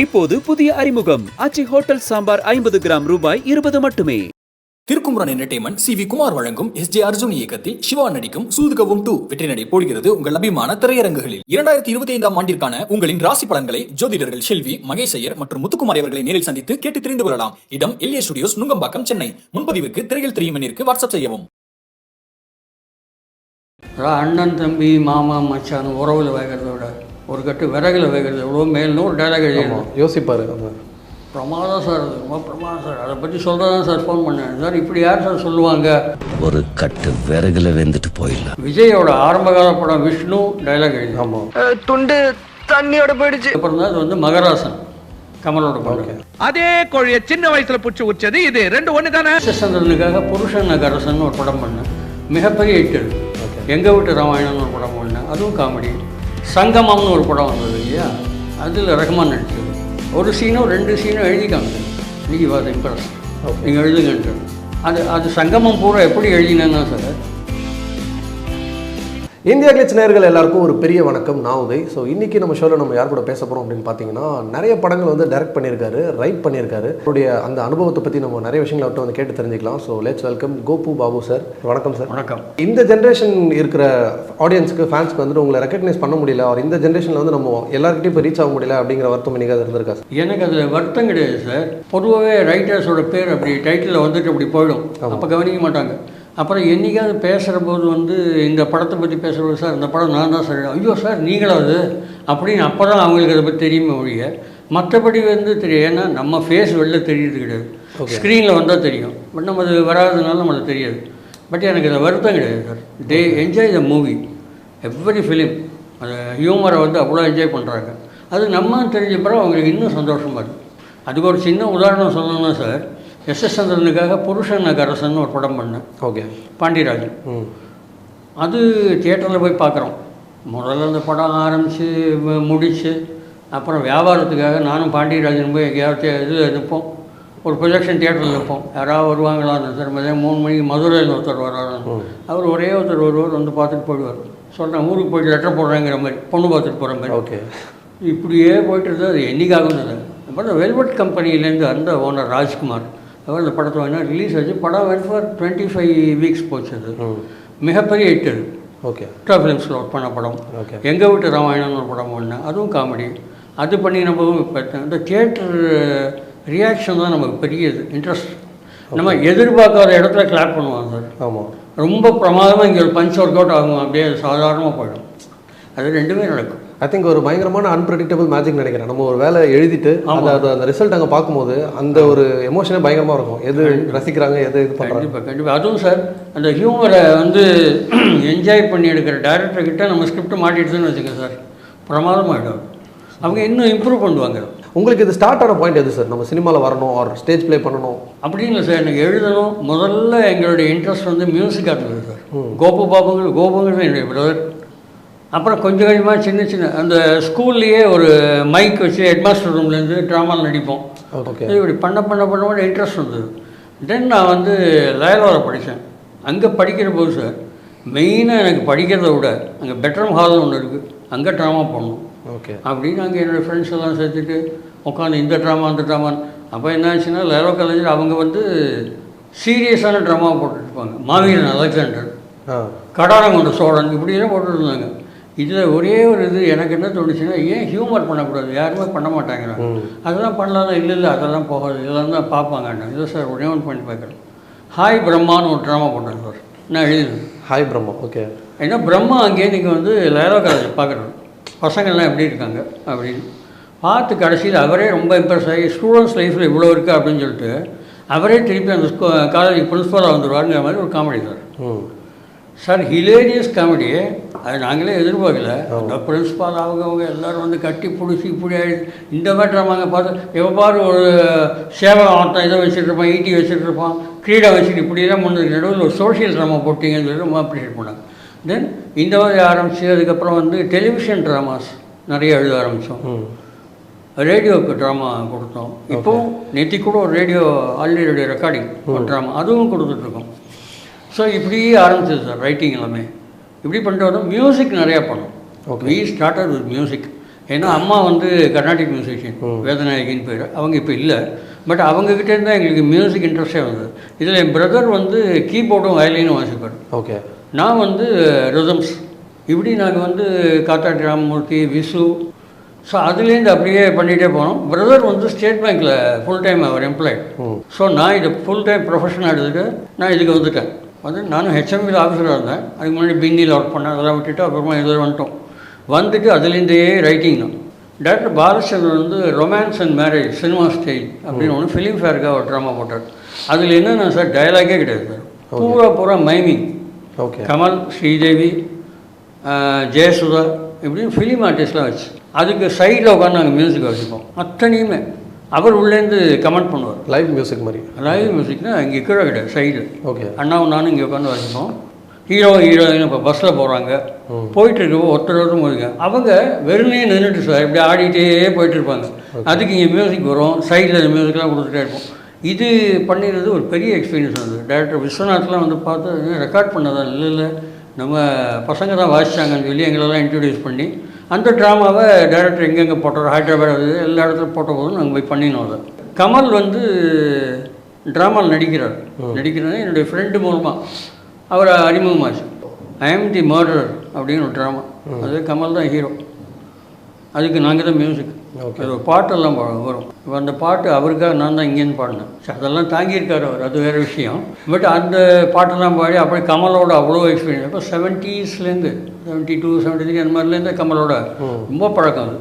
இப்போது புதிய அறிமுகம். அச்சி ஹோட்டல் சாம்பார் ஐம்பது கிராம் ரூபாய் இருபது மட்டுமே. Thirukumaran entertainment C V Kumar வழங்கும் எஸ் ஜே அர்ஜுன் இயக்கத்தில் சிவா நடிக்கும் சூதுகவும் டூ வெற்றி நடை போடுகிறது உங்கள் அபிமான திரையரங்குகளில். இரண்டாயிரத்தி இருபத்தி ஐந்தாம் ஆண்டிற்கான உங்களின் ராசி பலன்களை ஜோதிடர்கள் செல்வி மகேஷ் ஐயர் மற்றும் முத்துக்குமார் அவர்களை நேரில் சந்தித்து கேட்டு தெரிந்து கொள்ளலாம். இடம் எல்ஏ ஸ்டுடியோஸ் நுங்கம்பாக்கம் சென்னை. முன்பதிவுக்கு திரையில் தெரியும் எண்ணிற்கு வாட்ஸ்அப் செய்யவும். அண்ணன் தம்பி மாமா மச்சான் உறவில் வேகிறத விட ஒரு கட்டு விறகுல வேகிறது எவ்வளோ மேல்னு ஒரு டைலாக் எழுதியிருந்தோம் யோசிப்பாரு பிரமாதம் சார் அது. ரொம்ப பிரமாதம் சார். அதை பற்றி சொல்ல தான் சார் ஃபோன் பண்ணேன். சார் இப்படி யார் சார் சொல்லுவாங்க? ஒரு கட்டு விறகுல வெந்துட்டு போயிடலாம். விஜயோட ஆரம்பகால படம் விஷ்ணு டைலாக் எழுதி. ஆமாம் துண்டு தண்ணியோட போயிடுச்சு. அப்புறம் தான் அது வந்து மகராசன் கமலோட படம் அதே கோழியை சின்ன வயசுல புடிச்சு உச்சது இது. ரெண்டு ஒண்ணு தானே சந்திரனுக்காக புருஷன் நகரசன் ஒரு படம் பண்ணேன். மிகப்பெரிய ஹிட் அது. எங்க வீட்டு ராமாயணம்னு ஒரு படம் பண்ணேன். அதுவும் காமெடி சங்கமம்னு ஒரு படம் வந்தது இல்லையா? அதில் ரஹ்மான் நடிச்சது ஒரு சீனோ ரெண்டு சீனோ எழுதிக்காங்க நீங்கள் வாஸ் இம்ப்ரெஸ் நீங்கள் எழுதுங்கன்ட்டு அது அது சங்கமம் பூரா எப்படி எழுதினேன்னா சார் இந்தியா கிளிச் நேயர்கள் எல்லாருக்கும் ஒரு பெரிய வணக்கம். நான் உதய். ஸோ இன்னைக்கு நம்ம ஷோவில் நம்ம யார் கூட பேச போகிறோம் அப்படின்னு பார்த்தீங்கன்னா நிறைய படங்கள் வந்து டைரக்ட் பண்ணியிருக்காரு ரைட் பண்ணியிருக்காரு. அவருடைய அந்த அனுபவத்தை பற்றி நம்ம நிறைய விஷயங்களை அவர்கிட்ட வந்து கேட்டு தெரிஞ்சுக்கலாம். So let's welcome Gopu Babu sir வணக்கம் சார் வணக்கம். இந்த ஜென்ரேஷன் இருக்கிற ஆடியன்ஸ்க்கு ஃபேன்ஸ்க்கு வந்துட்டு உங்களை ரெக்கக்னைஸ் பண்ண முடியல அவர் இந்த ஜென்ரேஷனில் வந்து நம்ம எல்லாருக்கிட்டையும் இப்போ ரீச் ஆக முடியல அப்படிங்கிற வருத்தம் இன்னைக்கு அது இருந்திருக்கா சார் எனக்கு அதில் வருத்தம் கிடையாது சார் பொதுவாகவே ரைட்டர்ஸோட பேர் அப்படி டைட்டிலில் வந்துட்டு அப்படி போயிடும். அப்போ கவனிக்க மாட்டாங்க. அப்புறம் என்னைக்காவது பேசுகிற போது வந்து இந்த படத்தை பற்றி பேசுகிறது சார் இந்த படம் நான் தான் சார் ஐயோ சார் நீங்களா அது? அப்படின்னு அப்போ தான் அவங்களுக்கு அதை பற்றி தெரியுமே ஒழிய மற்றபடி வந்து தெரியும் ஏன்னா நம்ம ஃபேஸ் வெளில தெரியுது கிடையாது. ஸ்க்ரீனில் வந்தால் தெரியும். பட் நம்ம அது வராதனால நம்மளுக்கு தெரியாது. பட் எனக்கு இதில் வருத்தம் கிடையாது sir. They enjoy the movie every film அந்த ஹியூமரை வந்து அவ்வளோ என்ஜாய் பண்ணுறாங்க அது நம்ம தெரிஞ்ச பிறகு அவங்களுக்கு இன்னும் சந்தோஷமாக இருக்குது அதுக்கு ஒரு சின்ன உதாரணம் சொல்லணும்னா சார் எஸ் எஸ் சந்திரனுக்காக புருஷன் நகரசன் ஒரு படம் பண்ணேன். ஓகே. பாண்டியராஜன். அது தியேட்டரில் போய் பார்க்குறோம். முதல்ல அந்த படம் ஆரம்பித்து முடித்து அப்புறம் வியாபாரத்துக்காக நானும் பாண்டியராஜன் போய் எங்கேயாவது இது நிற்போம். ஒரு ப்ரொஜெக்ஷன் தியேட்டரில் நிற்போம். யாராவது வருவாங்களான்னு மதியம் மூணு மணிக்கு மதுரையில் ஒருத்தர் வர்றாரு அவர் ஒரே ஒருத்தர் வருவார் வந்து பார்த்துட்டு போயிடுவார். சொல்கிறேன் ஊருக்கு போயிட்டு லெட்டர் போடுறேங்கிற மாதிரி பொண்ணு பார்த்துட்டு போகிற மாதிரி. ஓகே. இப்படியே போயிட்டு இருந்தது அது என்னைக்காகுது அப்புறம் வெல்வெட் கம்பெனிலேருந்து அந்த ஓனர் ராஜ்குமார். அவர் அந்த படத்தை வேணால் ரிலீஸ் ஆச்சு. படம் went for twenty five weeks போச்சு அது. மிகப்பெரிய ஹிட் அது. ஓகே. எக்ஸ்ட்ரா ஃபிலிம்ஸில் ஒர்க் பண்ண படம். Okay. எங்கள் வீட்டு ராமாயணம்னு ஒரு படம் பண்ணேன் அதுவும் காமெடி அது பண்ணி நம்ம இந்த தியேட்டர் ரியாக்ஷன் தான் நமக்கு பெரியது. இன்ட்ரெஸ்ட் நம்ம எதிர்பார்க்காத இடத்துல கிளாப் பண்ணுவோம் சார் ஆமாம் ரொம்ப பிரமாதமாக இங்கே ஒரு பஞ்ச் ஒர்க் அவுட் ஆகும். அப்படியே சாதாரணமாக போயிடும். அது ரெண்டுமே நடக்கும். ஐ திங்க் ஒரு பயங்கரமான அன்பிரடிக்டபிள் மேஜிக் நினைக்கிறேன். நம்ம ஒரு வேலை எழுதிட்டு அந்த அந்த ரிசல்ட் அங்கே பார்க்கும்போது அந்த ஒரு எமோஷனே பயங்கரமாக இருக்கும். எது ரசிக்கிறாங்க எது இது பண்ணுறாங்க கண்டிப்பாக கண்டிப்பாக அதுவும் சார் அந்த ஹியூமரை வந்து என்ஜாய் பண்ணி எடுக்கிற டேரக்டர் கிட்ட நம்ம ஸ்கிரிப்ட் மாட்டிடுதுன்னு வச்சுக்கோங்க சார் பிரமாதமாகிடும் அவங்க இன்னும் இம்ப்ரூவ் பண்ணுவாங்க. உங்களுக்கு இது ஸ்டார்ட் ஆன பாயிண்ட் எது சார் நம்ம சினிமாவில் வரணும் ஆர் ஸ்டேஜ் ப்ளே பண்ணணும்? அப்படின்னு இல்லை சார் எனக்கு எழுதணும். முதல்ல எங்களுடைய இன்ட்ரெஸ்ட் வந்து மியூசிக்காக இருந்தது சார் கோபு பாபுங்கள் கோபுங்கிறது என்னுடைய பிரதர் அப்புறம் கொஞ்சம் கொஞ்சமாக சின்ன சின்ன அந்த ஸ்கூல்லையே ஒரு மைக் வச்சு ஹெட்மாஸ்டர் ரூம்லேருந்து ட்ராமாவில் நடிப்போம். ஓகே இப்படி பண்ண பண்ண பண்ண பண்ண இன்ட்ரெஸ்ட் வந்தது. தென் நான் வந்து லயலோவில் படித்தேன். அங்கே படிக்கிற போது சார் மெயினாக எனக்கு படிக்கிறத விட அங்கே பெட்ரூம் ஹால்னு ஒன்று இருக்குது அங்கே ட்ராமா போடணும். ஓகே அப்படின்னு அங்கே என்னோடய ஃப்ரெண்ட்ஸ் எல்லாம் சேர்த்துட்டு உட்காந்து இந்த ட்ராமா அந்த ட்ராமான்னு அப்போ என்ன ஆச்சுன்னா லேரோ காலேஜில் அவங்க வந்து சீரியஸான ட்ராமா போட்டுருப்பாங்க மாவீரன் அலெக்சாண்டர் கடாரங்கொண்ட சோழன் இப்படியெல்லாம் போட்டுருந்தாங்க இதில் ஒரே ஒரு இது எனக்கு என்ன தோணுச்சுன்னா ஏன் ஹியூமர் பண்ணக்கூடாது? யாருமே பண்ண மாட்டாங்கிறாங்க அதெல்லாம் பண்ணலாம் இல்லை இல்லை அதெல்லாம் போகாது. இதெல்லாம் தான் பார்ப்பாங்க இல்லை சார் ஒரே ஒன்று பண்ணி பார்க்குறேன். ஹாய் பிரம்மான்னு ஒரு ட்ராமா போட்டேன் சார் நான் எழுதினேன் ஹாய் பிரம்மா ஓகே. ஏன்னா பிரம்மா அங்கேயே நீங்கள் வந்து லேரோ காலேஜ் பார்க்குறோம் பசங்கள்லாம் எப்படி இருக்காங்க அப்படின்னு. பார்த்து கடைசியில் அவரே ரொம்ப இம்ப்ரெஸ் ஆகி ஸ்டூடெண்ட்ஸ் லைஃப்பில் இவ்வளோ இருக்கா அப்படின்னு சொல்லிட்டு அவரே திருப்பி அந்த ஸ்கூ காலேஜ் பிரின்ஸ்பலாக வந்துடுவாருங்கிற மாதிரி ஒரு காமெடி சார். ம். சார் ஹிலேரியஸ் காமெடி அது நாங்களே எதிர்பார்க்கல. அந்த பிரின்ஸ்பால் அவங்க அவங்க எல்லாரும் வந்து கட்டி பிடிச்சி இப்படி இந்த மாதிரி ட்ராமாங்க பார்த்து எவ்வாறு ஒரு சேவகம் ஆட்டம் இதை வச்சுட்டு இருப்பான் ஈட்டி வச்சுட்டு இருப்பான் கிரீடா வச்சுட்டு இப்படிலாம் முன்னுக்கு நடுவில் ஒரு சோஷியல் ட்ராமா போட்டிங்கன்னு சொல்லி ரொம்ப அப்ரிஷியேட் பண்ணாங்க. தென் இந்த மாதிரி ஆரம்பித்து அதுக்கப்புறம் வந்து டெலிவிஷன் ட்ராமாஸ் நிறைய எழுத ஆரம்பித்தோம் ரேடியோவுக்கு ட்ராமா கொடுத்தோம். இப்போவும் நேத்தி கூட ஒரு radio already radio recording drama அதுவும் கொடுத்துட்ருக்கோம் ஸோ இப்படியே ஆரம்பிச்சது சார் ரைட்டிங் எல்லாமே. இப்படி பண்ணிட்டு வந்தோம். மியூசிக் நிறையா பண்ணோம். வி ஸ்டார்டட் வித் மியூசிக் ஏன்னா அம்மா வந்து கர்நாடிக் மியூசிஷியன் வேதநாயகின்னு பேர். அவங்க இப்போ இல்லை. பட் அவங்கக்கிட்ட இருந்தால் எங்களுக்கு மியூசிக் இன்ட்ரெஸ்டே வந்தது. இதில் என் பிரதர் வந்து கீபோர்டும் வயலினும் வாசிப்பார். ஓகே நான் வந்து ரிதம்ஸ் இப்படி நாங்கள் வந்து காத்தாடி ராமமூர்த்தி விசு. ஸோ அதுலேருந்து அப்படியே பண்ணிகிட்டே போனோம். பிரதர் வந்து ஸ்டேட் பேங்க்கில் ஃபுல் டைம் அவர் எம்ப்ளாய்ட் ஸோ நான் இதை ஃபுல் டைம் ப்ரொஃபஷனாக எடுத்துட்டு நான் இதுக்கு வந்துட்டேன். வந்து நானும் ஹெச்எம்பியில் ஆஃபீஸராக இருந்தேன். அதுக்கு முன்னாடி பின்னியில் ஒர்க் பண்ணேன். அதெல்லாம் விட்டுட்டு அப்புறமா இதில் வந்துட்டோம். வந்துட்டு அதுலேருந்தே ரைட்டிங் தான். டேரக்டர் பாலச்சந்திரன் வந்து romance and marriage cinema style அப்படின்னு ஒன்று ஃபிலிம் ஃபேருக்காக ஒரு ட்ராமா போட்டார். அதில் என்னென்ன சார் டயலாகே கிடையாது சார் பூரா பூரா மைமிங் ஓகே கமல் ஸ்ரீதேவி ஜெயசுதா இப்படின்னு ஃபிலிம் ஆர்டிஸ்ட்லாம் வச்சு. அதுக்கு சைடில் உட்காந்து நாங்கள் மியூசிக் வாசிப்போம் அத்தனையுமே. அவர் உள்ளேருந்து கமெண்ட் பண்ணுவார். லைவ் மியூசிக் மாதிரி. லைவ் மியூசிக்னா இங்கே கீழே கிடையாது சைடில் ஓகே அண்ணாவும் நானும் இங்கே உட்காந்து வாசிப்போம். ஹீரோ ஹீரோயின் இப்போ பஸ்ஸில் போகிறாங்க போயிட்டு இருக்க ஒருத்தர் ஒருத்தர் போயிருங்க அவங்க வெறுமே நின்றுட்டு சார் இப்படி ஆடிட்டே போயிட்டு இருப்பாங்க அதுக்கு இங்கே மியூசிக் வரும். சைடில் மியூசிக்லாம் கொடுத்துட்டே இருப்போம். இது பண்ணிடுறது ஒரு பெரிய எக்ஸ்பீரியன்ஸ் வந்து டேரக்டர் விஸ்வநாத்லாம் வந்து பார்த்து ரெக்கார்ட் பண்ணதான் இல்லை இல்லை. நம்ம பசங்க தான் வாசிச்சாங்கன்னு சொல்லி எங்களெல்லாம் இன்ட்ரடியூஸ் பண்ணி அந்த ட்ராமாவை டேரக்டர் எங்கெங்கே போட்டார் ஹைதராபாத் அது எல்லா இடத்துலையும் போட்ட போதும் நாங்கள் போய் பண்ணினோம் அதை. கமல் வந்து ட்ராமாவில் நடிக்கிறார். நடிக்கிறது என்னுடைய ஃப்ரெண்டு மூலமாக அவரை அறிமுகமாச்சு. ஐ ஆம் தி மர்டர் அப்படின்னு ஒரு ட்ராமா அது கமல் தான் ஹீரோ அதுக்கு நாங்கள் தான் மியூசிக் அது ஒரு பாட்டெல்லாம் பாடு- வரும். இப்போ அந்த பாட்டு அவருக்காக நான் தான் இங்கேருந்து பாடினேன். அதெல்லாம் தாங்கியிருக்காரு அவர் அது வேறு விஷயம். பட் அந்த பாட்டெல்லாம் பாடி அப்படியே கமலோட அவ்வளோ எக்ஸ்பீரியன்ஸ் இப்போ செவன்ட்டீஸ்லேருந்து செவன்ட்டி டூ செவன்ட்டி த்ரீ அந்த மாதிரிலேருந்து கமலோட ரொம்ப பழக்கம் அது.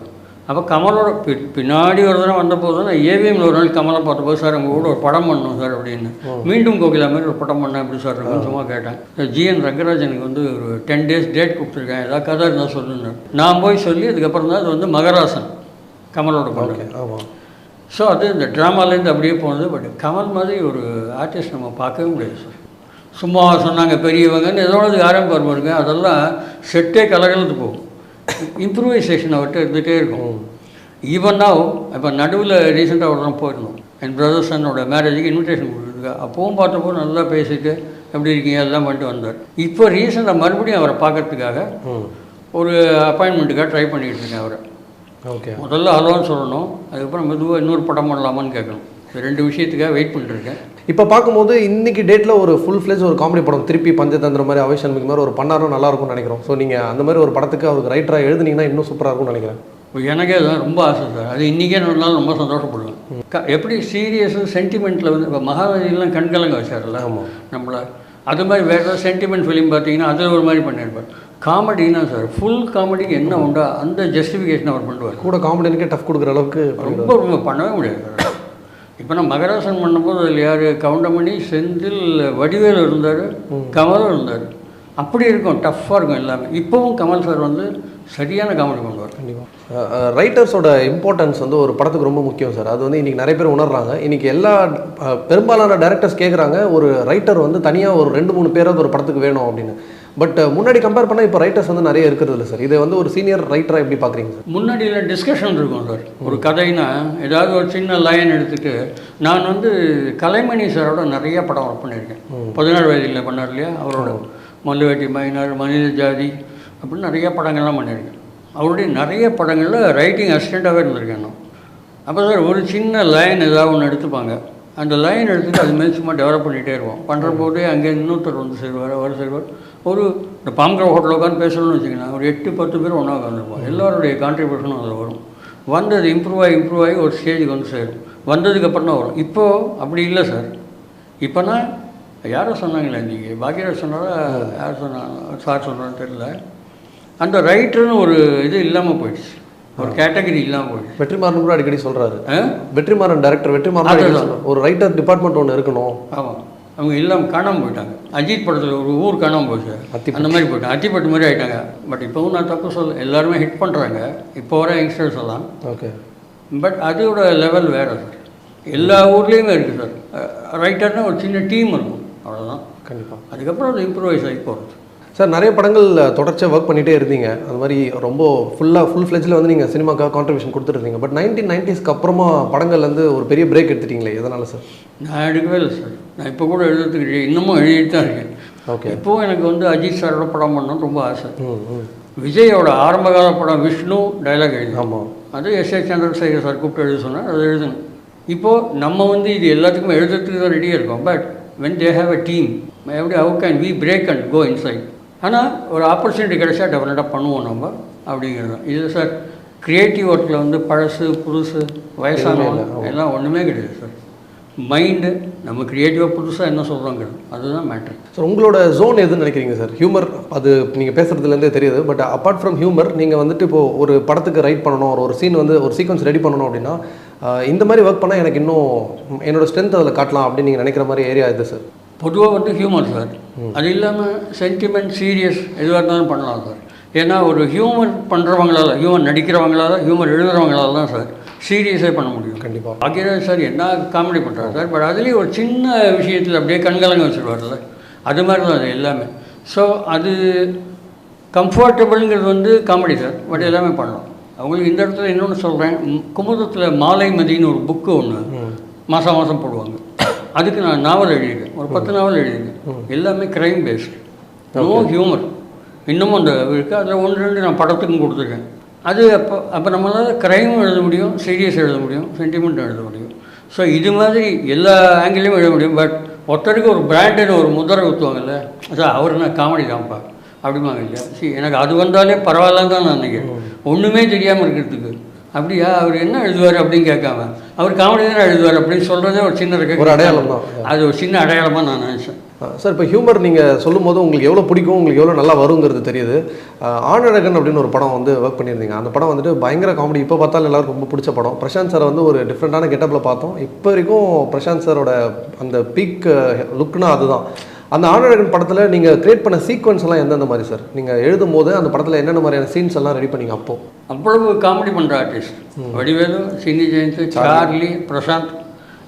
அப்போ கமலோட பி பின்னாடி ஒரு தடவை வந்தபோது தான் நான் ஏவிஎம்ல ஒரு நாள் கமலை பார்த்தபோது சார் உங்கள் கூட ஒரு படம் பண்ணணும் சார் அப்படின்னு. மீண்டும் கோகிலா மாதிரி ஒரு படம் பண்ணேன் எப்படி சார்? சும்மா கேட்டேன். ஜிஎன் ரங்கராஜனுக்கு வந்து ஒரு டென் டேஸ் டேட் கொடுத்துருக்கேன். ஏதாவது கதை இருந்தால் சொல்லுங்க நான் போய் சொல்லி அதுக்கப்புறம் தான் அது வந்து மகராசன் கமலோட படம் ஆமாம் ஸோ அது இந்த ட்ராமாலேருந்து அப்படியே போனது. பட் கமல் மாதிரி ஒரு ஆர்டிஸ்ட் நம்ம பார்க்கவே முடியாது சார். சும்மா சொன்னாங்க பெரியவங்கன்னு ஏதோ ஒரு ஆரம்பம் பாருங்க. அதெல்லாம் செட்டே கலகலத்து போகும். இம்ப்ரூவைசேஷன் அவர்கிட்ட இருந்துகிட்டே இருக்கும். ஈவன் இப்போ நடுவில் ரீசெண்டாக ஒரு போயிருந்தோம். என் பிரதர்ஸ் என்னோட மேரேஜுக்கு இன்விடேஷன் கொடுத்துருக்கா. அப்பவும் பார்த்தப்போ நல்லா பேசிட்டு எப்படி இருக்கீங்க? எல்லாம் பண்ணிட்டு வந்தார். இப்போ ரீசெண்டாக மறுபடியும் அவரை பார்க்கறதுக்காக ஒரு அப்பாயின்மெண்ட்டுக்காக ட்ரை பண்ணிகிட்டு இருக்கேன் அவரை. ஓகே. முதல்ல ஹலோன்னு சொல்லணும். அதுக்கப்புறம் மெதுவாக இன்னொரு படம் பண்ணலாமான்னு கேட்கணும். ரெண்டு விஷயத்துக்காக வெயிட் பண்ணிட்டுருக்கேன். இப்போ பார்க்கும்போது இன்னைக்கு டேட்டில் ஒரு ஃபுல் ஃப்ளேஜ் ஒரு காமெடி படம் திருப்பி பஞ்சதந்திர மாதிரி அவேஷன் மாதிரி ஒரு பண்ணாரும் நல்லா இருக்கும்னு நினைக்கிறோம். ஸோ நீங்கள் அந்த மாதிரி ஒரு படத்துக்கு அவருக்கு ரைட்டராக எழுதுனீங்கன்னா இன்னும் சூப்பராக இருக்கும்னு நினைக்கிறேன். எனக்கே அதுதான் ரொம்ப ஆசை சார். அது இன்றைக்கே நாள் ரொம்ப சந்தோஷப்படுவேன். எப்படி சீரியஸு சென்டிமெண்ட்டில் வந்து இப்போ மகாநதியெல்லாம் கண்கலங்க வச்சார்ல ஆமாம். நம்மளை அது மாதிரி வேறு ஏதாவது சென்டிமெண்ட் ஃபிலிம் பார்த்தீங்கன்னா அதில் ஒரு மாதிரி பண்ணியிருப்பார். காமெடினா சார். ஃபுல் காமெடிக்கு என்ன உண்டோ அந்த ஜஸ்டிஃபிகேஷன் அவர் பண்ணுவார். கூட காமெடினுக்கே டஃப் கொடுக்குற அளவுக்கு ரொம்ப ரொம்ப பண்ணவே முடியாது இப்போ நான் மகராசன் பண்ணும்போது அதில் யார்? கவுண்டமணி செந்தில் வடிவேலு இருந்தார் கமலும் இருந்தார். அப்படி இருக்கும் டஃப்பாக இருக்கும் எல்லாமே. இப்போவும் கமல் சார் வந்து சரியான காமெடி பண்ணுவார் கண்டிப்பாக ரைட்டர்ஸோட இம்பார்ட்டன்ஸ் வந்து ஒரு படத்துக்கு ரொம்ப முக்கியம் சார் அது வந்து இன்றைக்கி நிறைய பேர் உணர்றாங்க. இன்றைக்கி எல்லா பெரும்பாலான டைரக்டர்ஸ் கேட்குறாங்க ஒரு ரைட்டர் வந்து தனியாக ஒரு ரெண்டு மூணு பேராவது ஒரு படத்துக்கு வேணும் அப்படின்னு. பட் முன்னாடி கம்பேர் பண்ணால் இப்போ ரைட்டர்ஸ் வந்து நிறைய இருக்கிறது இல்லை சார் இதை வந்து ஒரு சீனியர் ரைட்டராக எப்படி பார்க்குறீங்க சார் முன்னாடியில் டிஸ்கஷன் இருக்கும் சார் ஒரு கதைனா ஏதாவது ஒரு சின்ன லைன் எடுத்துட்டு நான் வந்து கலைமணி சாரோட நிறைய படம் ஒர்க் பண்ணியிருக்கேன். பதினாறு வயதில் பண்ணார் இல்லையா? அவரோட மல்லுவேட்டி மைனார் மனித ஜாதி அப்படின்னு நிறைய படங்கள்லாம் பண்ணியிருக்கேன். அவருடைய நிறைய படங்களில் ரைட்டிங் அசிஸ்டண்ட்டாகவே இருந்திருக்கேன் நான். அப்போ சார் ஒரு சின்ன லைன் ஏதாவது ஒன்று எடுத்துப்பாங்க. அந்த லைன் எடுத்துட்டு அது மாதிரி சும்மா டெவலப் பண்ணிகிட்டே இருப்போம். பண்ணுற போதே அங்கே இன்னொருத்தர் வந்து சேருவார் அவர் சேருவார். ஒரு இந்த பாம்கிற ஹோட்டலில் உட்காந்து பேசணும்னு வச்சுக்கோங்க ஒரு எட்டு பத்து பேர் ஒன்றா உட்காந்துருப்போம் எல்லாருடைய கான்ட்ரிபியூஷனும் அதில் வரும். வந்தது இம்ப்ரூவ் ஆகி இம்ப்ரூவ் ஆகி ஒரு ஸ்டேஜுக்கு வந்து சேரும். வந்ததுக்கப்புறம் தான் வரும். இப்போது அப்படி இல்லை சார். இப்போனா யாரோ சொன்னாங்களே இன்றைக்கி பாக்யராஜ் சொன்னாரா யார் சொன்னாங்க சார் சொல்கிறான்னு தெரியல. அந்த ரைட்டர்னு ஒரு இது இல்லாமல் போயிடுச்சு. ஒரு கேட்டகரி இல்லாமல் போயிடுச்சு. வெற்றிமாறன் கூட அடிக்கடி சொல்கிறாரு? வெற்றிமாறன் டைரக்டர் வெற்றிமாறன். ஒரு ரைட்டர் டிபார்ட்மெண்ட் ஒன்று இருக்கணும். ஆமாம் அவங்க இல்லாமல் காணாமல் போயிட்டாங்க. அஜித் படத்தில் ஒரு ஊர் காணாமல் போச்சு. அந்த மாதிரி போயிட்டாங்க. அத்திப்பட்டு மாதிரி ஆயிட்டாங்க. பட் இப்போவும் நான் தப்பு சொல்ல எல்லாருமே ஹிட் பண்ணுறாங்க இப்போ வர யங்ஸ்டர்ஸ் எல்லாம். ஓகே. பட் அதோட லெவல் வேறு சார் எல்லா ஊர்லேயுமே இருக்குது சார் ரைட்டர்னா ஒரு சின்ன டீம் இருக்கும். அவ்வளோதான் கண்டிப்பாக அதுக்கப்புறம் அது இம்ப்ரூவைஸ் ஆகி போகிறது சார் நிறைய படங்கள் தொடர்ச்சியாக ஒர்க் பண்ணிகிட்டே இருந்தீங்க. அது மாதிரி ரொம்ப ஃபுல்லாக ஃபுல் ஃப்ளெஜில் வந்து நீங்கள் சினிமாக்காக கான்ட்ரிபியூஷன் கொடுத்துருந்தீங்க பட் நைன்டீன் நைன்டிஸ்க்கு அப்புறமா படங்கள்லேருந்து ஒரு பெரிய பிரேக் எடுத்துட்டீங்களே எதனால சார்? நான் எடுக்கவே இல்லை சார். நான் இப்போ கூட எழுதுறதுக்கு இன்னமும் எழுதிட்டு தான் இருக்கேன். ஓகே இப்போவும் எனக்கு வந்து அஜித் சாரோட படம் பண்ணணும்னு ரொம்ப ஆசை. விஜயோட ஆரம்பகால படம் விஷ்ணு டைலாக் எழுதி. ஆமாம் அது எஸ் ஏ சந்திரசேகர் சார் கூப்பிட்டு எழுத சொன்னார் அது எழுதணும் இப்போது நம்ம வந்து இது எல்லாத்துக்கும் எழுதுறதுக்கு தான் ரெடியாக இருக்கோம். But when they have a team எப்படி how can we break and go inside ஆனால் ஒரு ஆப்பர்ச்சுனிட்டி கிடைச்சா டெஃபினட்டாக பண்ணுவோம் நம்ம அப்படிங்கிறது இது சார் க்ரியேட்டிவ் ஒர்க்கில் வந்து பழசு புதுசு வயசானவங்க எல்லாம் ஒன்றுமே கிடையாது சார் மைண்டு நம்ம க்ரியேட்டிவாக புதுசாக என்ன சொல்கிறோங்கிறது அதுதான் மேட்ரு ஸோ உங்களோட ஜோன் எதுன்னு நினைக்கிறீங்க சார் ஹியூமர் அது நீங்கள் பேசுகிறதுலேருந்தே தெரியுது பட் அப்பார்ட் ஃப்ரம் ஹியூமர் நீங்கள் வந்துட்டு இப்போ ஒரு படத்துக்கு ரைட் பண்ணணும் ஒரு ஒரு சீன் வந்து ஒரு சீக்வன்ஸ் ரெடி பண்ணணும் அப்படின்னா இந்த மாதிரி ஒர்க் பண்ணால் எனக்கு இன்னும் என்னோட ஸ்ட்ரென்த் அதில் காட்டலாம் அப்படின்னு நீங்கள் நினைக்கிற மாதிரி ஏரியா இது சார் பொதுவாக வந்து ஹியூமர் சார் அது இல்லாமல் சென்டிமெண்ட் சீரியஸ் எதுவாக இருந்தாலும் பண்ணலாம் சார் ஏன்னா ஒரு ஹியூமர் பண்ணுறவங்களால ஹியூமர் நடிக்கிறவங்களால ஹியூமர் எழுதுறவங்களால தான் சார் சீரியஸே பண்ண முடியும். கண்டிப்பா. பாக்கியராஜ் சார் என்ன காமெடி பண்ணுறாரு சார் பட் அதுலேயும் ஒரு சின்ன விஷயத்தில் அப்படியே கண்கலங்க வச்சுருவார்ல அது மாதிரி தான் அது எல்லாமே. ஸோ அது கம்ஃபர்டபுளுங்கிறது வந்து காமெடி சார் பட் எல்லாமே பண்ணலாம். அவங்களுக்கு இந்த இடத்துல இன்னொன்று சொல்கிறேன் குமுதத்தில் மாலை மதின்னு ஒரு புக்கு ஒன்று மாதம் மாதம் போடுவாங்க. அதுக்கு நான் நாவல் எழுதியிருக்கேன். ஒரு பத்து நாவல் எழுதியிருக்கேன். எல்லாமே க்ரைம் பேஸ்டு நோ ஹியூமர் இன்னமும் அந்த இருக்குது அதில் ஒன்று ரெண்டு நான் படத்துக்கும் கொடுத்துருக்கேன். அது அப்போ அப்போ நம்மளால் க்ரைமும் எழுத முடியும் சீரியஸ் எழுத முடியும் சென்டிமெண்ட்டும் எழுத முடியும். ஸோ இது மாதிரி எல்லா ஆங்கிலையும் எழுத முடியும். பட் ஒருத்தருக்கு ஒரு பிராண்டுன்னு ஒரு முதிரை ஊற்றுவாங்கல்ல சார் அவர் நான் காமெடி தான்ப்பா. அப்படிம்பாங்க இல்லையா? சரி எனக்கு அது வந்தாலே பரவாயில்லன்னு தான் நான் நினைக்கிறேன். ஒன்றுமே தெரியாமல் இருக்கிறதுக்கு. அப்படியா? அவர் என்ன எழுதுவார் அப்படின்னு கேட்காம அவர் காமெடி தானே எழுதுவார் அப்படின்னு சொல்கிறதே ஒரு சின்ன இருக்கு. ஒரு அடையாளம் தான். அது ஒரு சின்ன அடையாளமாக நான் நினச்சேன். சார் இப்போ ஹியூமர் நீங்கள் சொல்லும்போது உங்களுக்கு எவ்வளோ பிடிக்கும் உங்களுக்கு எவ்வளோ நல்லா வருங்கிறது தெரியுது. ஆணழகன் அப்படின்னு ஒரு படம் வந்து ஒர்க் பண்ணியிருந்தீங்க. அந்த படம் வந்துட்டு பயங்கர காமெடி இப்போ பார்த்தாலும் எல்லாருக்கும் ரொம்ப பிடிச்ச படம். பிரசாந்த் சார் வந்து ஒரு டிஃப்ரெண்ட்டான கெட்டப்பில் பார்த்தோம். இப்போ வரைக்கும் பிரசாந்த் சாரோட அந்த பீக் லுக்னா அதுதான். அந்த ஆணழகன் படத்தில் நீங்கள் கிரியேட் பண்ண சீக்வன்ஸ் எல்லாம் எந்தெந்த மாதிரி சார் நீங்கள் எழுதும் போது அந்த படத்தில் என்னென்ன மாதிரியான சீன்ஸ் எல்லாம் ரெடி பண்ணீங்க அப்போ? அவ்வளவு காமெடி பண்ணுற ஆர்டிஸ்ட் வடிவேலு சின்னி ஜெயந்த் சார்லி பிரசாந்த்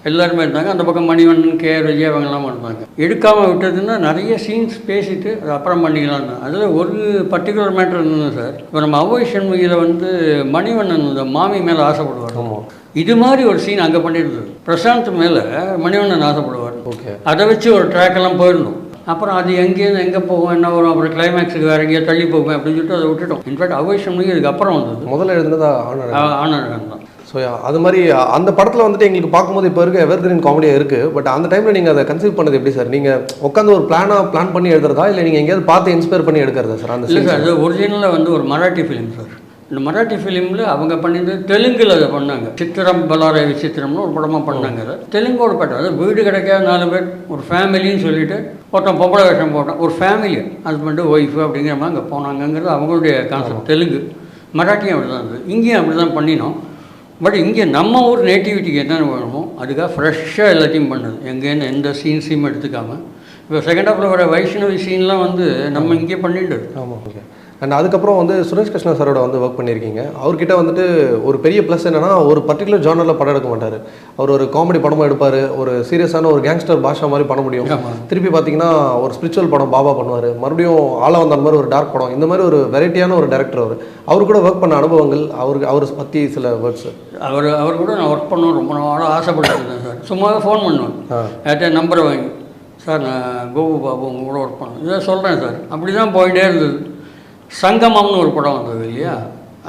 எல்லாருமே இருந்தாங்க. அந்த பக்கம் மணிவண்ணன் கே. விஜய் அவங்கெல்லாம் இருந்தாங்க எடுக்காமல் விட்டதுன்னா நிறைய சீன்ஸ் பேசிட்டு அது அப்புறம் பண்ணிக்கலாம்னு. அதில் ஒரு பர்டிகுலர் மேட்டர் என்னென்ன சார் இப்போ நம்ம அவ்வை சண்முகியில் வந்து மணிவண்ணன் இந்த மாமி மேலே ஆசைப்படுவார். இது மாதிரி ஒரு சீன் அங்கே பண்ணியிருந்தது. பிரசாந்த் மேலே மணிவண்ணன் ஆசைப்படுவார். ஓகே அதை வச்சு ஒரு ட்ராக் எல்லாம் போயிருந்தோம் அப்புறம் அது எங்கேருந்து எங்கே போகும் என்ன வரும் அப்புறம் கிளைமேக்ஸுக்கு வேறு எங்கேயோ தள்ளி போகும் அப்படின்னு சொல்லிட்டு அதை விட்டுட்டோம். இன்ஃபேக்ட் அவ்வை சண்முகி இதுக்கு அப்புறம் வந்தது. முதல்ல எழுதுனதா ஆணழகன் ஆனழகன் தான். ஸோ அது மாதிரி அந்த படத்தில் வந்துட்டு எங்களுக்கு பார்க்கும்போது இப்போ இருக்க எவர்கிரீன் காமெடியாக இருக்குது பட் அந்த டைமில் நீங்கள் அதை கன்சீவ் பண்ணது எப்படி சார் நீங்கள் உட்காந்து ஒரு பிளானாக பிளான் பண்ணி எழுதுறதா? இல்லை நீங்கள் எங்கேயாவது பார்த்து இன்ஸ்பயர் பண்ணி எடுக்கிறதா சார் அந்த இல்லை? சார் அது ஒரிஜினலாக வந்து ஒரு மராட்டி ஃபிலிம் சார் இந்த மராட்டி ஃபிலிமில் அவங்க பண்ணிட்டு தெலுங்கில் அதை பண்ணாங்க. சித்திரம் பலாரை விசித்திரம்னு ஒரு படமாக பண்ணாங்க அதை. தெலுங்கோட படம். அது வீடு கிடைக்காத நாலு பேர் ஒரு ஃபேமிலின்னு சொல்லிட்டு ஒருத்தன் பொம்பளை வேஷம் போட்டான். ஒரு ஃபேமிலி ஹஸ்பண்டு ஒய்ஃபு அப்படிங்கிற மாதிரி அங்கே போனாங்கங்கிறது அவங்களுடைய கான்செப்ட் தெலுங்கு. மராட்டியும் அப்படி தான் இருந்தது. இங்கேயும் அப்படி தான் பண்ணினோம். பட் இங்கே நம்ம ஊர் நேட்டிவிட்டிக்கு என்னென்ன வேணுமோ அதுக்காக ஃப்ரெஷ்ஷாக எல்லாத்தையும் பண்ணுது. எங்கேன்னு எந்த சீன்ஸையும் எடுத்துக்காமல் இப்போ செகண்ட் ஹாஃபில் வர வைஷ்ணவி சீன்லாம் வந்து நம்ம இங்கே பண்ணிட்டு ஆமாம் ஓகே. அண்ட் அதுக்கப்புறம் வந்து சுரேஷ் கிருஷ்ணா சாரோட வந்து ஒர்க் பண்ணியிருக்கீங்க. அவர்கிட்ட வந்துட்டு ஒரு பெரிய ப்ளஸ் என்னன்னா ஒரு பர்டிகுலர் ஜானரில் படம் எடுக்க மாட்டார். அவர் ஒரு காமெடி படமும் எடுப்பார். ஒரு சீரியஸான ஒரு கேங்ஸ்டர் பாஷா மாதிரி பண்ண முடியும். திருப்பி பார்த்தீங்கன்னா ஒரு ஸ்பிரிச்சுவல் படம் பாபா பண்ணுவார். மறுபடியும் ஆள வந்த மாதிரி ஒரு டார்க் படம். இந்த மாதிரி ஒரு வெரைட்டியான ஒரு டேரக்டர் அவர். அவர் கூட ஒர்க் பண்ண அனுபவங்கள் அவருக்கு அவர் பற்றி சில வேர்ட்ஸ் அவர் அவர் கூட நான் ஒர்க் பண்ணணும் ரொம்ப நாளாக ஆசைப்பட்டுருந்தேன் சார். சும்மாவே ஃபோன் பண்ணுவேன். யார்கிட்ட நம்பரை வாங்கி சார் நான் கோபு பாபு உங்க கூட ஒர்க் பண்ணேன் இதை சொல்கிறேன் சார். அப்படி தான் போயிட்டே இருந்தது. சங்கமம்னு ஒரு படம் வந்தது இல்லையா?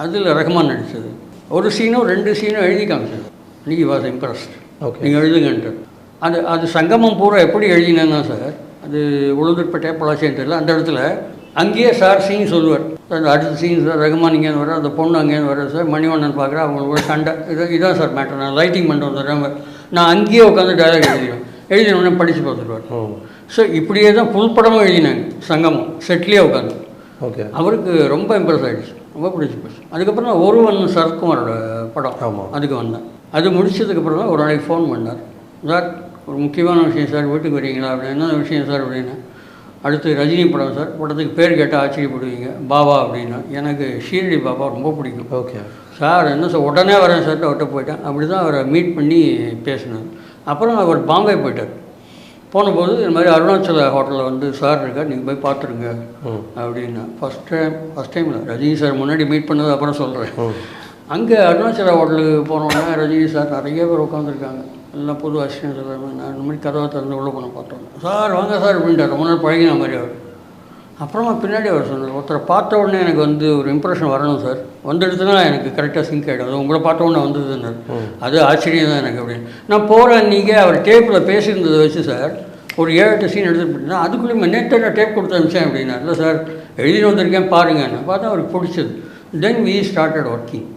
அதில் ரஹ்மான் நடித்தது ஒரு சீனும் ரெண்டு சீனும் எழுதி காமிச்சது. நீ வாஸ் இம்ப்ரெஸ்ட் Okay. நீங்கள் எழுதுங்கன்ட்டு அது அது சங்கமம் பூரா எப்படி எழுதினேன்னா சார் அது உளுந்தூர்பேட்டை பழாச்சின்னு தெரியல அந்த இடத்துல அங்கேயே சார் சீன் சொல்லுவார். சார் அடுத்த சீன் சார் ரகுமான் இங்கேருந்து வர அந்த பொண்ணு அங்கேருந்து வர சார் மணிவண்ணன் பார்க்குறேன் அவங்களுக்கு சண்டை. இது இதான் சார் மேட்டர் நான் லைட்டிங் பண்ணிட்டு வந்துடுறேன். நான் அங்கேயே உட்காந்து டைலாக் எழுதிடுவேன். எழுதின உடனே படித்து பார்த்துருவார் ஸோ இப்படியே தான் புல் படமும் எழுதினாங்க. சங்கமம் செட்லேயே உட்காந்து ஓகே அவருக்கு ரொம்ப இம்ப்ரெஸ் ஆகிடுச்சு ரொம்ப பிடிச்சி போச்சு அதுக்கப்புறம் நான் ஒருவன் சரத்குமாரோட படம் ஆமாம். அதுக்கு வந்தேன். அது முடிச்சதுக்கப்புறம் தான் ஒரு நாளைக்கு ஃபோன் பண்ணார். சார் ஒரு முக்கியமான விஷயம் சார் வீட்டுக்கு வரீங்களா அப்படின்னு. விஷயம் சார் அப்படின்னு. அடுத்து ரஜினி படம் சார். படத்துக்கு பேர் கேட்டால் ஆச்சரியப்படுவீங்க. பாபா அப்படின்னா. எனக்கு ஷீரடி பாபா ரொம்ப பிடிக்கும். ஓகே சார் என்ன சார் உடனே வரேன் சார் அவர்கிட்ட போயிட்டேன். அப்படி தான் அவரை மீட் பண்ணி பேசினது அப்புறம் அவர் பாம்பே போயிட்டார். போனபோது இந்த மாதிரி அருணாச்சல ஹோட்டலில் வந்து சார் இருக்கார் நீங்கள் போய் பார்த்துருங்க அப்படின்னா. ஃபஸ்ட் டைம் ஃபஸ்ட் டைமில் ரஜினி சார் முன்னாடி மீட் பண்ணது அப்புறம் சொல்கிறேன் அங்கே அருணாச்சல ஹோட்டலுக்கு போனோடனே ரஜினி சார் நிறைய பேர் உட்காந்துருக்காங்க எல்லாம் புது அசிஸ்டன்ஸ் நான் இந்த மாதிரி கதவை திறந்து உள்ள போன பார்த்தோம். சார் வாங்க சார் அப்படின்ட்டார். ரொம்ப நேரம் பழகின மாதிரி அவர். அப்புறமா பின்னாடி அவர் சொன்னார் ஒருத்தரை பார்த்த உடனே எனக்கு வந்து ஒரு இம்ப்ரெஷன் வரணும் சார் வந்துடுச்சுன்னா எனக்கு கரெக்டாக சிங்க் ஆகிடும் அது உங்களை பார்த்த உடனே வந்ததுன்னார் அது ஆச்சரியம் தான் எனக்கு அப்படின்னு. நான் போகிற அன்றைக்கி அவர் டேப்பில் பேசியிருந்ததை வச்சு சார் ஒரு ஏழு எட்டு சீன் எடுத்துட்டு போயிட்டேன் அதுக்குள்ளே நேற்று நான் டேப் கொடுத்து அனுப்பிச்சேன் அப்படின்னா இல்லை சார் எழுதிட்டு வந்திருக்கேன் பாருங்கன்னு பார்த்தா அவருக்கு பிடிச்சது. தென் வி ஸ்டார்டட் ஒர்க்கிங்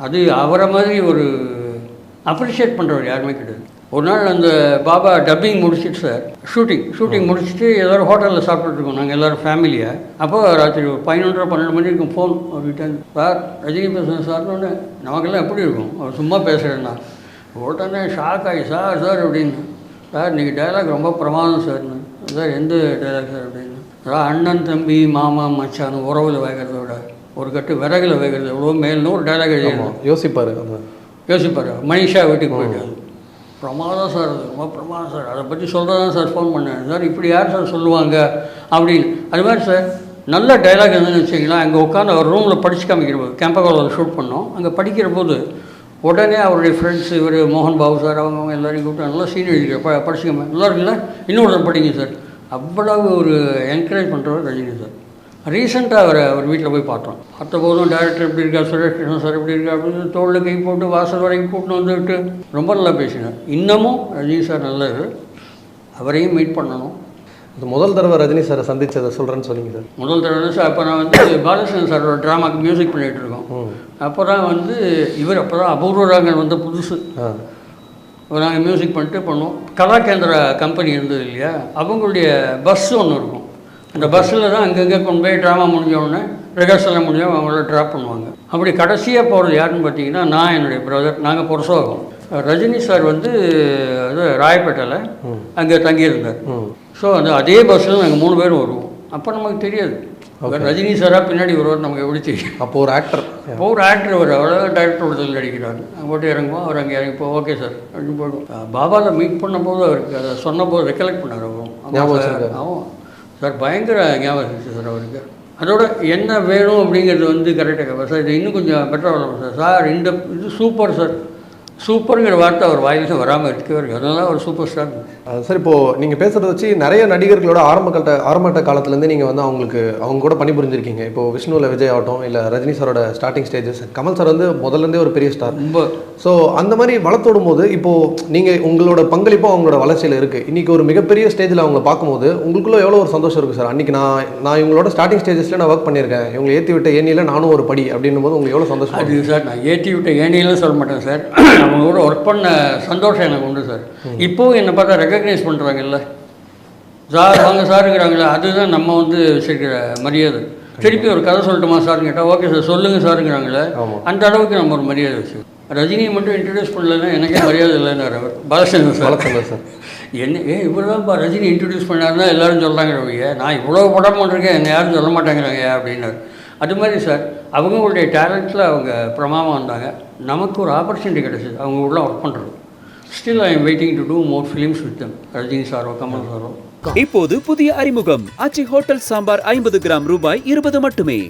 அது அவரை மாதிரி ஒரு அப்ரிஷியேட் பண்ணுறவர் யாருமே கிடையாது. ஒரு நாள் அந்த பாபா டப்பிங் முடிச்சிட்டு சார் ஷூட்டிங் ஷூட்டிங் முடிச்சுட்டு எல்லோரும் ஹோட்டலில் சாப்பிட்டுட்டு இருக்கோம் நாங்கள் எல்லோரும் ஃபேமிலியாக அப்போ ராத்திரி ஒரு பதினொன்றரை பன்னெண்டு மணி இருக்கும் ஃபோன் அவர்கிட்ட சார் ரஜினி பேசுகிறேன் சார்னு நமக்கெல்லாம் எப்படி இருக்கும்? அவர் சும்மா பேசுகிறேன்னா உடனே ஷாக் ஆகி சார் சார் அப்படின்னு சார் இன்றைக்கி டைலாக் ரொம்ப பிரமாதம் சார்னு சார் எந்த டைலாக் சார் அப்படின்னு சார் அண்ணன் தம்பி மாமா மச்சான் உறவில் வேகிறத விட ஒரு கட்டு விறகுல வேகிறது எவ்வளோ மேல்னு ஒரு டைலாக் எழுதியிருந்தோம் யோசிப்பாரு யோசிப்பார். மனிஷா வீட்டுக்கு போயிட்டாரு. பிரமாதம் சார் அது ரொம்ப பிரமாதம் சார். அதை பற்றி சொல்கிறதான் சார் ஃபோன் பண்ணேன். சார் இப்படி யார் சார் சொல்லுவாங்க அப்படின்னு. அது மாதிரி சார் நல்ல டைலாக் என்னன்னு வச்சிங்களா அங்கே உட்காந்து அவர் ரூமில் படித்து காமிக்கிற போது கேம்பகோலில் ஷூட் பண்ணோம். அங்கே படிக்கிற போது உடனே அவருடைய ஃப்ரெண்ட்ஸ் இவர் மோகன் பாபு சார் அவங்க அவங்க கூப்பிட்டு நல்லா சீன் எழுதிக்கிற ப படிச்சுக்கோங்க நல்லா இருக்குல்ல? இன்னொரு படிங்க சார். அவ்வளவு ஒரு என்கரேஜ் பண்ணுறவர் ரஜினி சார். ரீசெண்டாக அவரை அவர் வீட்டில் போய் பார்த்தோம். பார்த்த போதும் டேரக்டர் எப்படி இருக்கா சுரேஷ் கிருஷ்ணன் சார் எப்படி இருக்கா அப்படின்னு தோளில் கை போட்டு வாசல் வரைக்கும் கூட்டின்னு வந்துவிட்டு ரொம்ப நல்லா பேசினார். இன்னமும் ரஜினி சார் நல்லது அவரையும் மீட் பண்ணணும். அது முதல் தடவை ரஜினி சாரை சந்திச்சதை சொல்கிறேன்னு சொன்னீங்க சார். முதல் தடவை சார் அப்போ நான் வந்து பாலகிருஷ்ணன் சாரோட ட்ராமாக்கு மியூசிக் பண்ணிகிட்டு இருக்கோம். அப்போ தான் வந்து இவர் அப்போ தான் அபூர்வ ராகங்கள் வந்த புதுசு. நாங்கள் மியூசிக் பண்ணிட்டு பண்ணோம். கலாகேந்திரா கம்பெனி இருந்தது இல்லையா? அவங்களுடைய பஸ் ஒன்று இருக்கும். அந்த பஸ்ஸில் தான் அங்கங்கே கொண்டு போய் ட்ராமா முடிஞ்ச உடனே ரிஹர்சல்லாம் முடிஞ்ச அவங்கள ட்ராப் பண்ணுவாங்க. அப்படி கடைசியாக போகிறது யாருன்னு பார்த்தீங்கன்னா நான் என்னுடைய பிரதர் நாங்கள் புரசோகம் ரஜினி சார் வந்து அது ராயப்பேட்டையில் அங்கே தங்கியிருந்தார். ஸோ அந்த அதே பஸ்ஸில் நாங்கள் மூணு பேரும் வருவோம். அப்போ நமக்கு தெரியாது. ரஜினி சாரா பின்னாடி வருவார் நமக்கு எப்படி தெரியும்? அப்போ ஒரு ஆக்டர் இப்போ ஒரு ஆக்டர் அவர் அவ்வளோ டேரக்டர் ஒருத்தர் நடிக்கிறார் போட்டு இறங்குவோம் அவர் அங்கே இறங்கி இப்போ ஓகே சார் அப்படின்னு போய்டும் பாபாவில் மீட் பண்ணும்போது அவருக்கு அதை சொன்னபோது ரெக்கலெக்ட் பண்ணார் அவரும் ஆமாம் சார் பயங்கர ஞாபகம் இருந்துச்சு சார் அவருக்கு. அதோட என்ன வேணும் அப்படிங்கிறது வந்து கரெக்டாக சார் இது இன்னும் கொஞ்சம் பெட்டராக வரலாம் சார். சார் இந்த இது சூப்பர் சார். சூப்பருங்கிற வார்த்தை அவர் வாயிலிருந்து வராமல் இருக்கவே இருக்கு அதனால ஒரு சூப்பர் ஸ்டார் சார் இப்போ நீங்க பேசுறத வச்சு நிறைய நடிகர்களோட ஆரம்ப கட்ட ஆரம்பட்ட காலத்துல இருந்து நீங்க வந்து அவங்களுக்கு அவங்க கூட பணிபுரிஞ்சிருக்கீங்க. இப்போ விஷ்ணுவில் விஜய் ஆகட்டும் இல்ல ரஜினி சாரோட ஸ்டார்டிங் ஸ்டேஜஸ் கமல் சார் வந்து முதல்ல இருந்தே ஒரு பெரிய ஸ்டார் ரொம்ப. ஸோ அந்த மாதிரி வளர்த்தோடும் போது இப்போ நீங்க உங்களோட பங்களிப்பும் அவங்களோட வளர்ச்சியில இருக்கு. இன்னைக்கு ஒரு மிகப்பெரிய ஸ்டேஜில் அவங்கள பார்க்கும்போது உங்களுக்குள்ள எவ்வளோ ஒரு சந்தோஷம் இருக்கு சார்? அன்னைக்கு நான் நான் இவங்களோட ஸ்டார்டிங் ஸ்டேஜஸ்ல நான் ஒர்க் பண்ணியிருக்கேன். இவங்களை ஏற்றி விட்ட ஏனியில் நானும் ஒரு படி அப்படின்னும் போது உங்களுக்கு எவ்வளோ சந்தோஷம் அது சார் நான் ஏற்றி விட்ட ஏனியெல்லாம் சொல்ல மாட்டேன் சார். அவங்க கூட ஒர்க் பண்ண சந்தோஷம் எனக்கு உண்டு சார் இப்போவும் என்னை பார்த்தா ரெக்கக்னைஸ் பண்ணுறாங்கல்ல சார் வாங்க சாருங்கிறாங்களே அதுதான் நம்ம வந்து வச்சிருக்கிற மரியாதை. திருப்பி ஒரு கதை சொல்லட்டுமா சார்னு கேட்டால் ஓகே சார் சொல்லுங்கள் சாருங்கிறாங்களே. அந்த அளவுக்கு நம்ம ஒரு மரியாதை வச்சு. ரஜினியை மட்டும் இன்ட்ரடியூஸ் பண்ணலன்னா எனக்கே மரியாதை இல்லைன்னாரு அவர். பாலச்சந்திரன் சார். சார். என்ன ஏ இவர் தான்ப்பா ரஜினி இன்ட்ரடியூஸ் பண்ணாருன்னா எல்லாரும் சொல்கிறாங்க நான் இவ்வளோ படம் பண்ணிருக்கேன் என்னை யாரும் சொல்ல மாட்டேங்கிறாங்க அப்படின்னாரு. அது மாதிரி சார் அவங்களுடைய டேலண்ட்டில் அவங்க பிரமாதம் வந்தாங்க. நமக்கு ஒரு ஆப்பர்ச்சுனிட்டி கிடைச்சிது. அவங்க உள்ள ஒர்க் பண்ணுறது still I am waiting to do more films with them Rajini sorrow Kamal சாரோ. இப்போது புதிய அறிமுகம். ஆச்சி ஹோட்டல் சாம்பார் ஐம்பது கிராம் ரூபாய் இருபது மட்டுமே.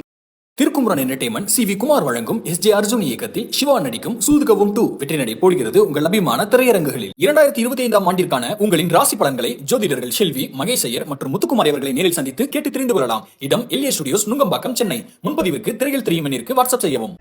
Thirukumaran entertainment C V Kumar வழங்கும் எஸ் ஜே அர்ஜுன் இயக்கத்தில் சிவா நடிக்கும் சூதுகவும் டூ வெற்றி நடை போடுகிறது உங்கள் அபிமான திரையரங்குகளில். இரண்டாயிரத்தி இருபத்தி ஐந்தாம் ஆண்டிற்கான உங்களின் ராசி பலன்களை ஜோதிடர்கள் செல்வி மகேஷ் ஐயர் மற்றும் முத்துக்குமார் அவர்களை நேரில் சந்தித்து கேட்டு தெரிந்து கொள்ளலாம். இடம் எல்ஏ ஸ்டுடியோஸ் நுங்கம்பாக்கம் சென்னை. முன்பதிவுக்கு திரையில் தெரியும் வாட்ஸ்அப் செய்யவும்.